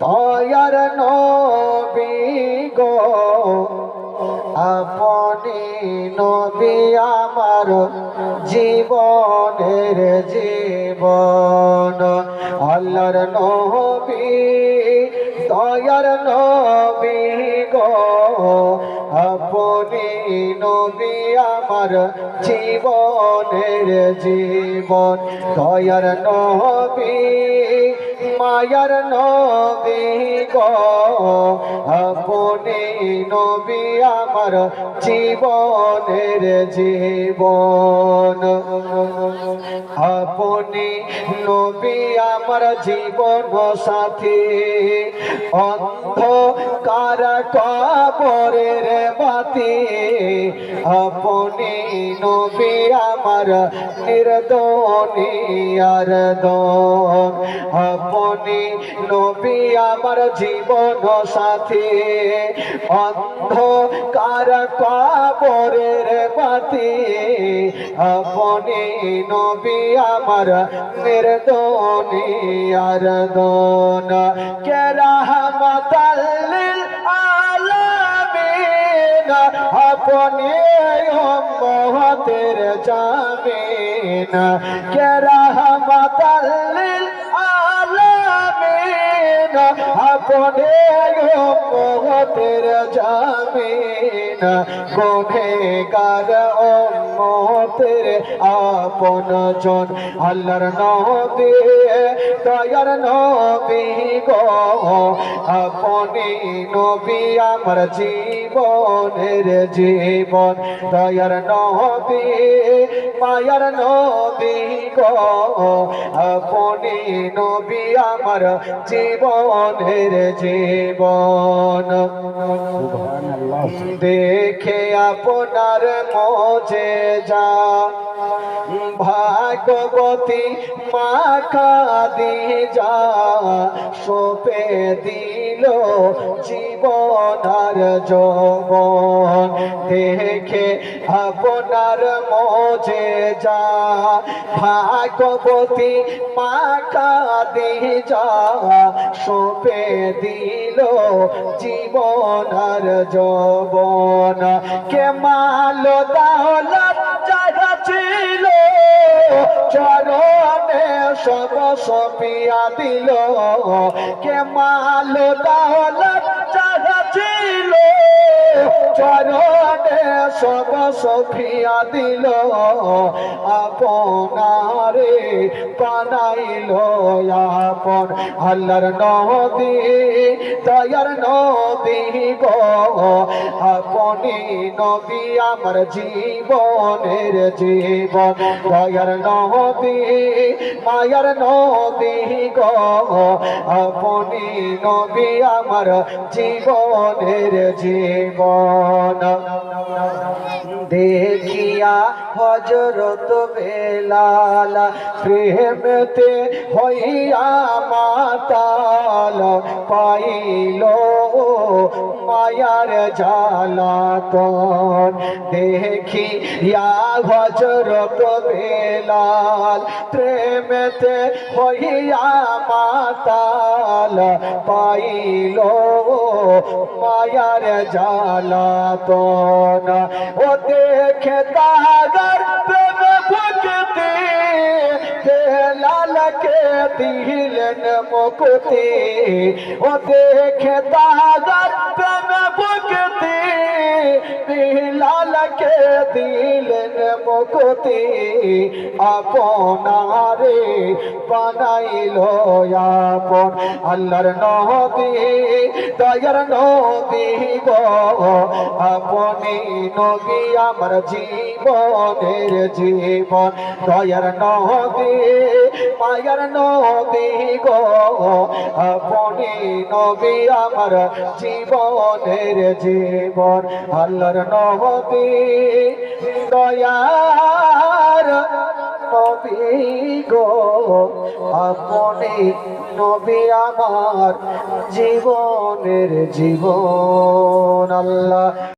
তয়ার নবী গো, আপনি নবী আমার জীবনের জীবন। আল্লাহর নবী, দয়ার নবী গো, আপনি নবী আমার জীবনের জীবন। দয়ার নবী মায়ার নবী গো আপনি নবী আমার জীবনের জীবন। আপনি নবী আমার জীবন সাথী অন্ধ কার কবরের বাতি। আপনি নবী আমার নির্দনী আর দন। আপনি নবী আমার জীবন সাথী অন্ধ কার কবরের বাতি। আপনি নবী আমার নির্দনি আর দন। কেরাহমতাল্লিল আলামিন আপনি উম্মতের জামিন। কেরাহমতাল্লিল আলামিন আপনি উম্মতের জামিন। গুনেগার উম্মতের আপন জন? আল্লাহর নবী, দয়ার নবী গো। আপনি নবী আমার জীবনের জীবন। দয়ার নবী, মায়ার নবী গো। আপনি নবী আমার জীবনের জীবন। দেখে আপনার মজে যা। ভাগবতী মাখা দি যা সোপে দিল জীবন আর যৌবন। দেখে আপনার মজে যা, ভাগবতী দি যা, সোপে দিল জীবন আর যৌবন। কে মালো চরণে সব সপিয়া দিল। কে মালো দাওলাত জায়গা ছিল চরণে সব সফিয়া দিল। আপনারে বানাইল আপন আল্লাহর নদী দয়ার নদী গো, আপনি নবী আমার জীবনের জীবন। দয়ার নদী, মায়ার নদী গো, আপনি নবী আমার জীবনের জীবন। দেখিয়া হজরত বেলাল প্রেমতে হইয়া মাতাল পাইল মায়ার জালাতন দেখিয়া হজরত বেলাল প্রেমতে হইয়া মাতাল পাইল মায়ার জালাতন ও দেখে তাহার প্রেম ভক্তি লালকে দিলেন মুকুতি। ও দেখে তাহার প্রেম ভক্তি দিলেন মুকুতি আপনারে বানাইল আপন। আল্লাহর নবী, দয়ার গো, আপনি নবী আমার জীবনের জীবন। দয়ার নবী, মায়ার গো, আপনি নবী আমার জীবনের জীবন। আল্লাহর নবী দয়ার নবী গো আপনি নবী আমার জীবনের জীবন আল্লাহ।